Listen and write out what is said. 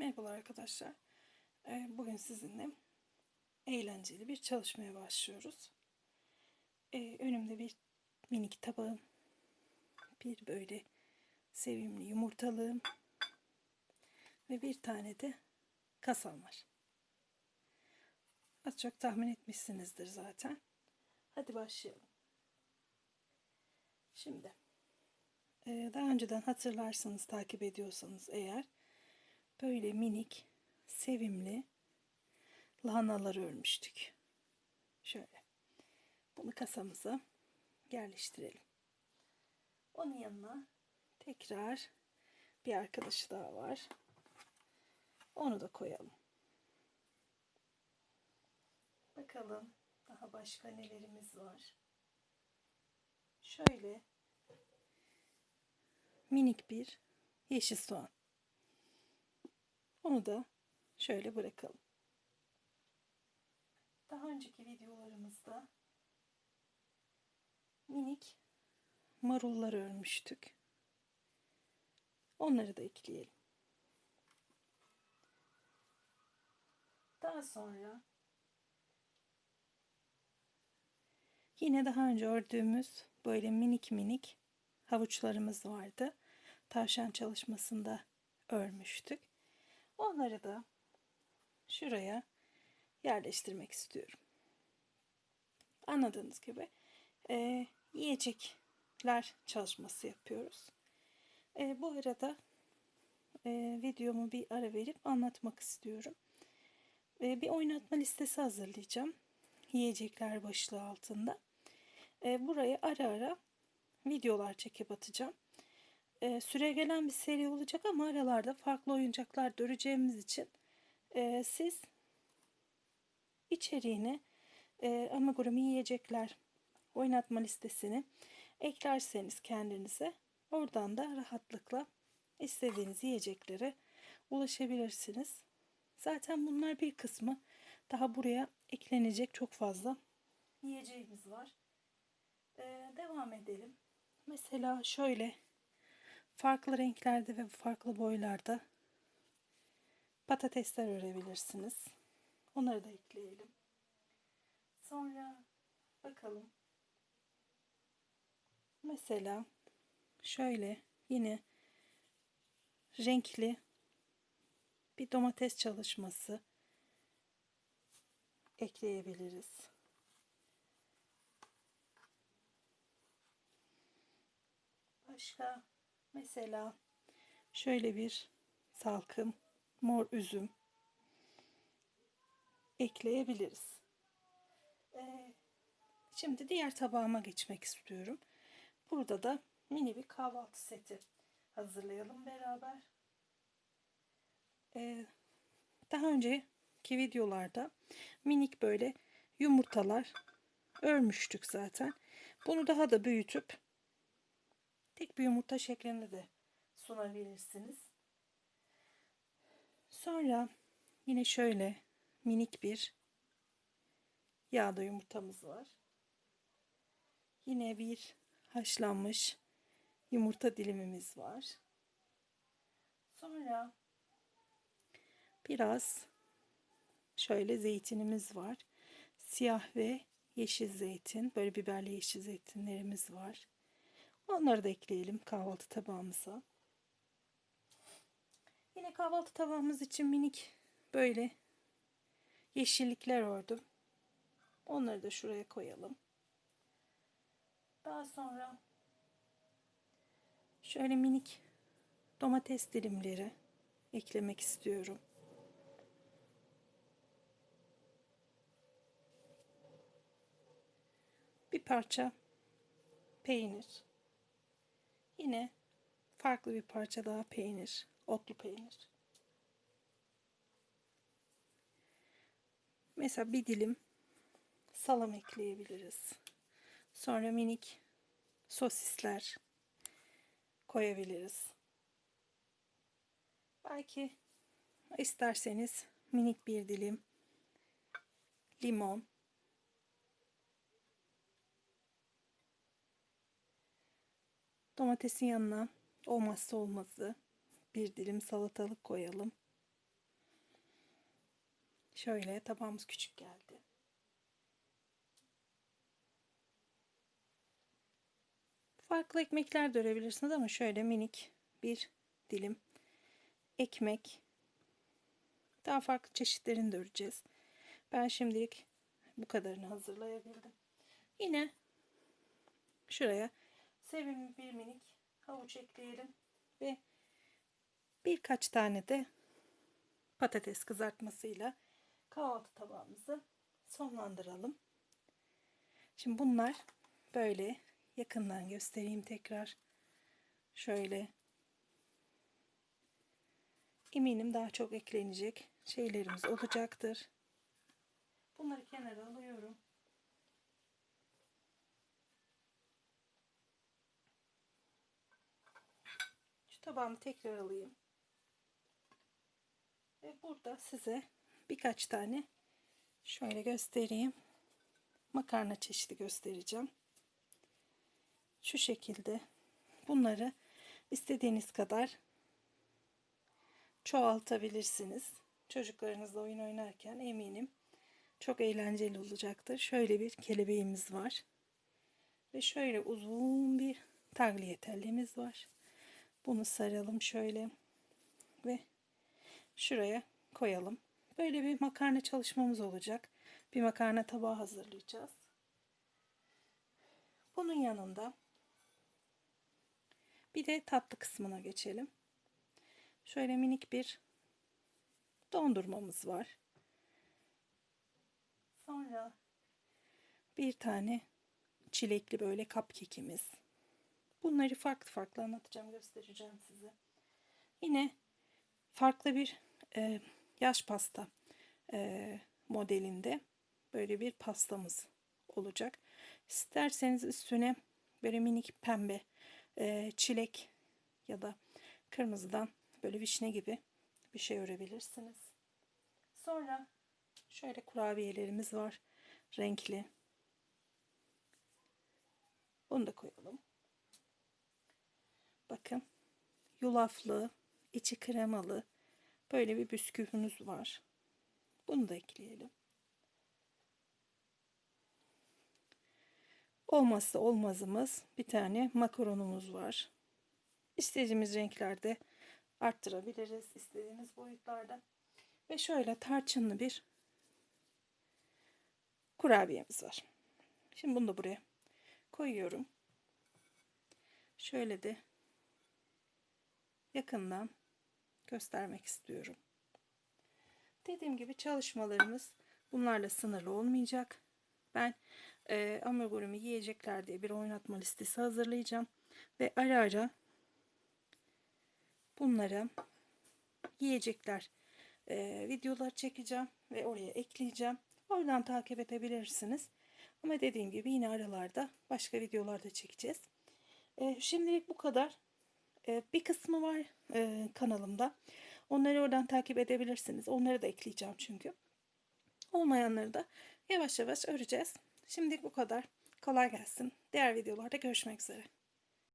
Merhabalar arkadaşlar. Ee, Bugün sizinle eğlenceli bir çalışmaya başlıyoruz. Ee, Önümde bir minik tabağım, bir böyle sevimli yumurtalığım ve bir tane de kasam var. Az çok tahmin etmişsinizdir zaten. Hadi başlayalım. Şimdi e, daha önceden hatırlarsanız takip ediyorsanız eğer böyle minik, sevimli lahanalar örmüştük. Şöyle. Bunu kasamıza yerleştirelim. Onun yanına tekrar bir arkadaşı daha var. Onu da koyalım. Bakalım daha başka nelerimiz var. Şöyle minik bir yeşil soğan. Onu da şöyle bırakalım. Daha önceki videolarımızda minik marullar örmüştük. Onları da ekleyelim. Daha sonra yine daha önce ördüğümüz böyle minik minik havuçlarımız vardı. Tavşan çalışmasında örmüştük. Onları da şuraya yerleştirmek istiyorum. Anladığınız gibi e, yiyecekler çalışması yapıyoruz. E, bu arada e, videomu bir ara verip anlatmak istiyorum. E, bir oynatma listesi hazırlayacağım. Yiyecekler başlığı altında. E, buraya ara ara videolar çekip atacağım e, süre gelen bir seri olacak ama aralarda farklı oyuncaklar göreceğimiz için e, siz içeriğini e, amigurumi yiyecekler oynatma listesini eklerseniz kendinize oradan da rahatlıkla istediğiniz yiyeceklere ulaşabilirsiniz. Zaten bunlar bir kısmı daha buraya eklenecek çok fazla yiyeceğimiz var. Ee, devam edelim. Mesela şöyle farklı renklerde ve farklı boylarda patatesler örebilirsiniz. Onları da ekleyelim. Sonra bakalım. Mesela şöyle yine renkli bir domates çalışması ekleyebiliriz. Başka Mesela şöyle bir salkım mor üzüm ekleyebiliriz. Ee, şimdi diğer tabağıma geçmek istiyorum. Burada da mini bir kahvaltı seti hazırlayalım beraber. Ee, daha önceki videolarda minik böyle yumurtalar örmüştük zaten. Bunu daha da büyütüp tek bir yumurta şeklinde de sunabilirsiniz. Sonra yine şöyle minik bir yağda yumurtamız var. Yine bir haşlanmış yumurta dilimimiz var. Sonra biraz şöyle zeytinimiz var. Siyah ve yeşil zeytin, böyle biberli yeşil zeytinlerimiz var. Onları da ekleyelim kahvaltı tabağımıza. Yine kahvaltı tabağımız için minik böyle yeşillikler ördüm. Onları da şuraya koyalım. Daha sonra şöyle minik domates dilimleri eklemek istiyorum. Bir parça peynir. Yine farklı bir parça daha peynir. Otlu peynir. Mesela bir dilim salam ekleyebiliriz. Sonra minik sosisler koyabiliriz. Belki isterseniz minik bir dilim limon Domatesin yanına olmazsa olmazı bir dilim salatalık koyalım. Şöyle tabağımız küçük geldi. Farklı ekmekler de örebilirsiniz ama şöyle minik bir dilim ekmek. Daha farklı çeşitlerini de öreceğiz. Ben şimdilik bu kadarını hazırlayabildim. Yine şuraya sevimli bir minik havuç ekleyelim ve birkaç tane de patates kızartmasıyla kahvaltı tabağımızı sonlandıralım. Şimdi bunlar böyle yakından göstereyim tekrar. Şöyle eminim daha çok eklenecek şeylerimiz olacaktır. Bunları kenara alıyorum. Tabağımı tekrar alayım. Ve burada size birkaç tane şöyle göstereyim. Makarna çeşidi göstereceğim. Şu şekilde bunları istediğiniz kadar çoğaltabilirsiniz. Çocuklarınızla oyun oynarken eminim çok eğlenceli olacaktır. Şöyle bir kelebeğimiz var. Ve şöyle uzun bir tagliatellemiz var. Bunu saralım şöyle. Ve şuraya koyalım. Böyle bir makarna çalışmamız olacak. Bir makarna tabağı hazırlayacağız. Bunun yanında bir de tatlı kısmına geçelim. Şöyle minik bir dondurmamız var. Sonra bir tane çilekli böyle cupcake'imiz. Bunları farklı farklı anlatacağım, göstereceğim size. Yine farklı bir e, yaş pasta e, modelinde böyle bir pastamız olacak. İsterseniz üstüne böyle minik pembe e, çilek ya da kırmızıdan böyle vişne gibi bir şey örebilirsiniz. Sonra şöyle kurabiyelerimiz var. Renkli. Bunu da koyalım. Bakın. Yulaflı, içi kremalı böyle bir bisküvimiz var. Bunu da ekleyelim. Olmazsa olmazımız bir tane makaronumuz var. İstediğimiz renklerde arttırabiliriz. istediğiniz boyutlarda. Ve şöyle tarçınlı bir kurabiyemiz var. Şimdi bunu da buraya koyuyorum. Şöyle de yakından göstermek istiyorum. Dediğim gibi çalışmalarımız bunlarla sınırlı olmayacak. Ben e, hamburgerimi yiyecekler diye bir oynatma listesi hazırlayacağım. Ve ara ara bunlara yiyecekler e, videolar çekeceğim ve oraya ekleyeceğim. Oradan takip edebilirsiniz. Ama dediğim gibi yine aralarda başka videolarda çekeceğiz. E, şimdilik bu kadar. E, bir kısmı var e, kanalımda. Onları oradan takip edebilirsiniz. Onları da ekleyeceğim çünkü. Olmayanları da yavaş yavaş öreceğiz. Şimdilik bu kadar. Kolay gelsin. Diğer videolarda görüşmek üzere.